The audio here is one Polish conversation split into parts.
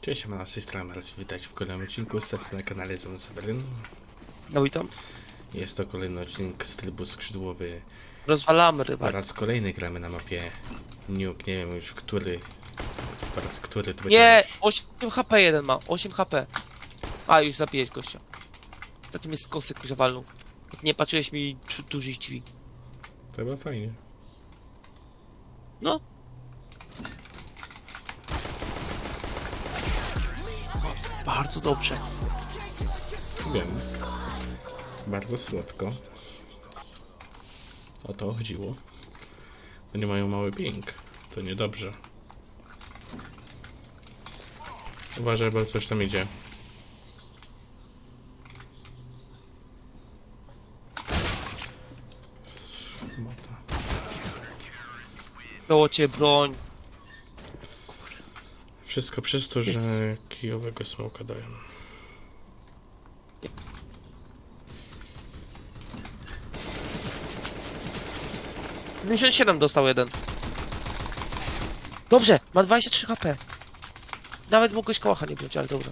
Cześć, mam na tej strony raz witajcie w kolejnym odcinku z na kanale Zon Seweryn. No i tam Jest to kolejny odcinek z trybu skrzydłowy. rozwalamy Po rywal. raz kolejny gramy na mapie Nuke, nie wiem już który. Po raz który to Nie, już- 8 HP jeden ma, 8 HP. A, już zabiłeś gościa. Za tym jest kosy, kurze walną. Nie patrzyłeś mi dużych drzwi. To chyba fajnie. No. Bardzo dobrze. Wiem. Bardzo słodko. O to chodziło. Oni mają mały ping. To niedobrze. Uważaj, bo coś tam idzie. Dało cię broń. Wszystko przez to, że Jest. kijowego smoka dają. Mission 7 dostał jeden. Dobrze, ma 23 HP. Nawet mógłeś kołacha nie wziąć, ale dobra.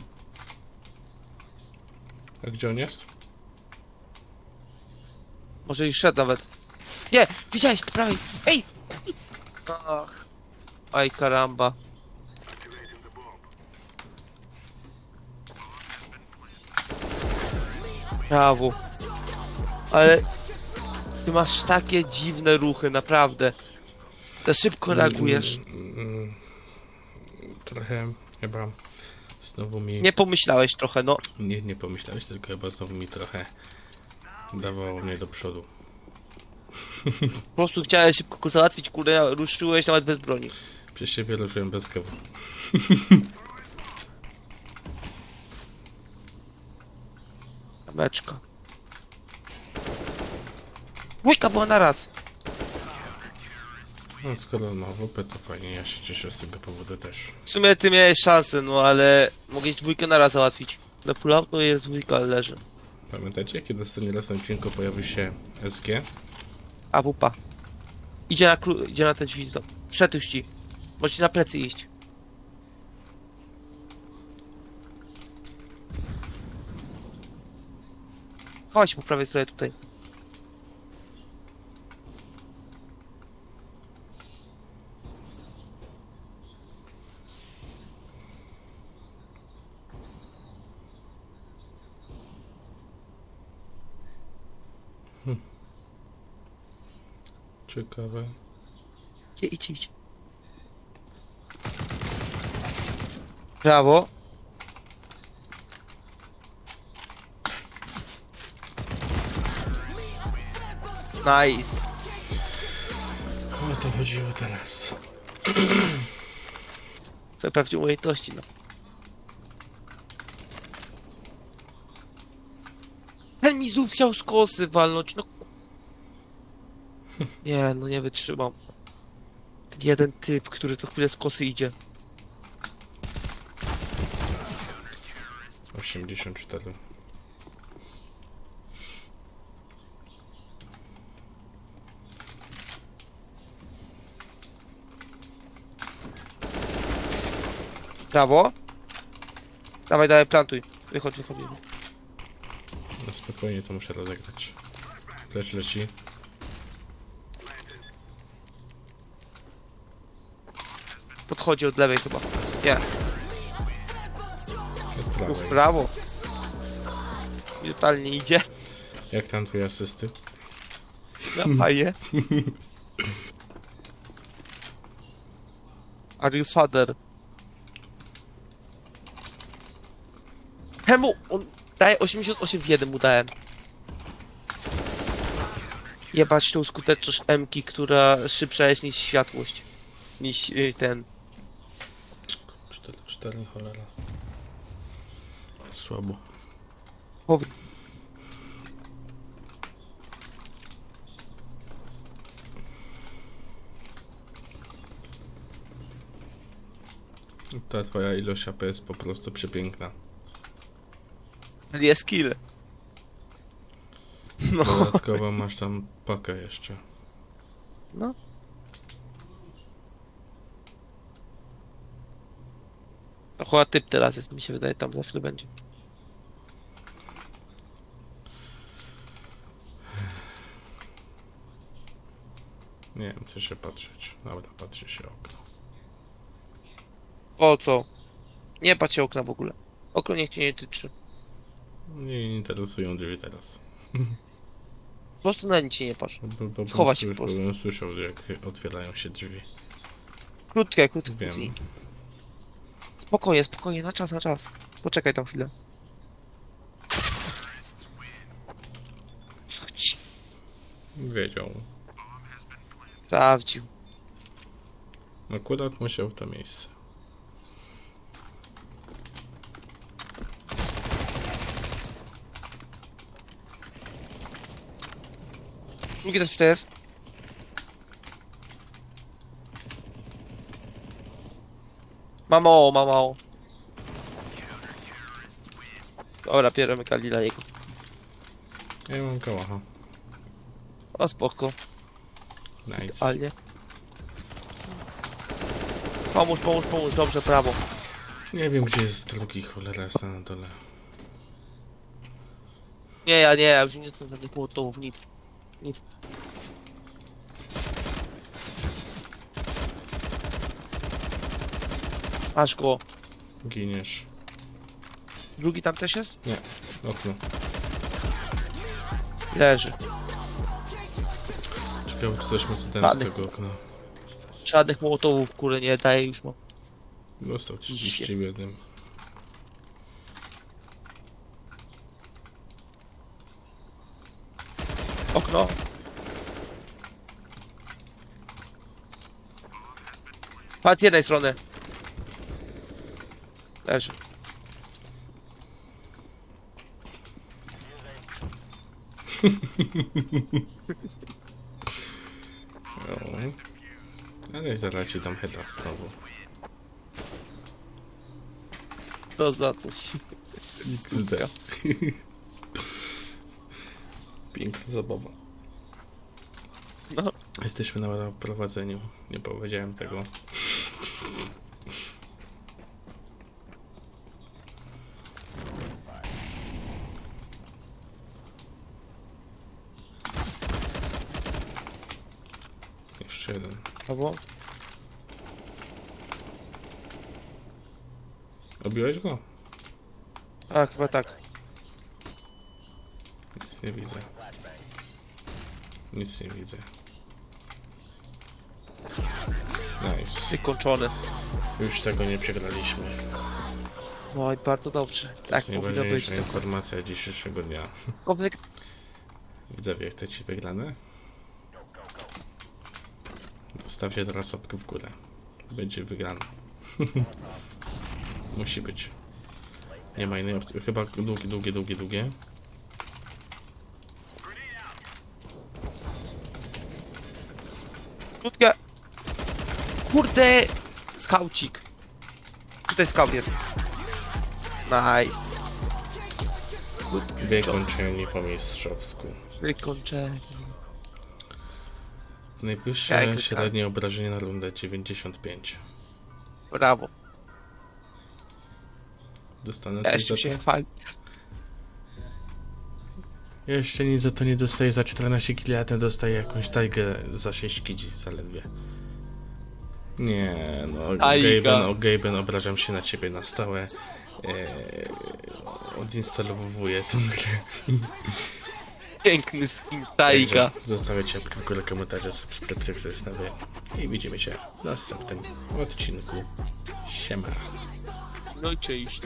A gdzie on jest? Może już szedł nawet. Nie, widziałeś, po prawej. Ej! Ach. Aj, karamba. Brawo. Ale ty masz takie dziwne ruchy, naprawdę. Za szybko reagujesz. Mm, mm, Trochę chyba znowu mi... Nie pomyślałeś trochę, no. Nie, nie pomyślałeś, tylko chyba znowu mi trochę dawało mnie do przodu. Po prostu chciałeś szybko go załatwić, kurde, ruszyłeś nawet bez broni. Przez siebie ruszyłem bez kewu. Meczka. Dwójka była na raz. No skoro ma WP to fajnie, ja się cieszę z tego powodu też. W sumie ty miałeś szansę, no ale mogłeś dwójkę na raz załatwić. Na full auto jest dwójka, ale leży. Pamiętacie, kiedy ostatni raz na odcinku pojawił się SG? A pupa. Idzie na kru... idzie na te drzwi tam. Wszedł już ci. Możecie na plecy iść. Chodź po prawej stronie tutaj. Ciekawe. Idź, idź, idź. Brawo. Nice. O to chodziło teraz. To prawdziwe umiejętności, no. Ten mi znów chciał z kosy walnąć, no. ku- Nie, no nie wytrzymam. Ten jeden typ, który co chwilę z kosy idzie. 84. Brawo. Dawaj, dawaj, plantuj. Wychodź, wychodź. No spokojnie to muszę rozegrać. Lecz leci. Podchodzi od lewej chyba. Nie, Od Uf, prawej. brawo. Totalnie idzie. Jak tam twoje asysty? No fajnie. Are you father? Czemu on daje 88 w 1 mu dałem? Jebać tą skuteczność M-ki, która szybsza jest niż światłość. Niż y, ten. 4, 4 cholera. Słabo. Powi- Ta twoja ilość AP jest po prostu przepiękna. Jest kill. No. Dodatkowo masz tam pakę jeszcze. No. To chyba typ teraz jest, mi się wydaje, tam za chwilę będzie. Nie wiem, co się patrzeć. Dobra, patrzy się okno. Po co? Nie patrz się okna w ogóle. Okno niech cię nie tyczy. Nie interesują drzwi teraz. Po prostu na nic się nie patrz. Bo, bo, bo Chować się po prostu. bym słyszał, jak otwierają się drzwi. Krótkie, krótkie. Wiem. krótkie. Spokojnie, spokojnie, na czas, na czas. Poczekaj tam chwilę. Chodź. Wiedział. Sprawdził. Akurat musiał w to miejsce. Drugi też jest. Mamo, mamo. Dobra, bierzemy Kalila jego. Ja mam kałacha. O, spoko. Nice. Idealnie. Pomóż, pomóż, pomóż. Dobrze, prawo. Nie wiem, gdzie jest drugi cholera, jest na dole. Nie, ja nie, ja już nie chcę żadnych młotów, nic. Nic. Masz go. Giniesz. Drugi tam też jest? Okno. Leży. Ciekawe, czy też ma co ten z Ładny. tego okna. Żadnych młotowów, kurde, nie daje już mam. Dostał 31. Okno. Patrz z jednej strony. Leży. O. Ale zaraz ci dam heta znowu. Co za coś. Zde. Piękna zabawa. No. Jesteśmy na prowadzeniu. Nie powiedziałem tego. Jeszcze jeden. Albo? Obiłeś go? Tak, chyba tak. Nic nie widzę. Nic nie widzę. Nice. Wykończony. Już tego nie przegraliśmy. No i bardzo dobrze. Tak powinno być. Najważniejsza To informacja dzisiejszego dnia. Kowyk Widzowie, chcecie wygrane? Zostawcie teraz łapkę w górę. Będzie wygrane. Musi być. Nie ma innej opcji. Chyba długie, długie, długie, długie. Krótkie. Kurde! Skaucik. Tutaj skaut jest. Nice. Wykończeni po mistrzowsku. Wykończenie. Najwyższe Jak to tak? średnie obrażenie na rundę 95. Brawo. Dostanę Ja jeszcze za się chwali. Jeszcze nic za to nie dostaję. Za 14 kg, a ten dostaje jakąś tajgę za 6 kg zaledwie. Nie, no. Gaben, o Gaben, obrażam się na ciebie na stałe. Eee, odinstalowuję tę grę. Piękny skin Taiga. Zostawiacie łapkę w górę, komentarze, subskrypcję, zostawię. I widzimy się w następnym odcinku. Siema. No i cześć.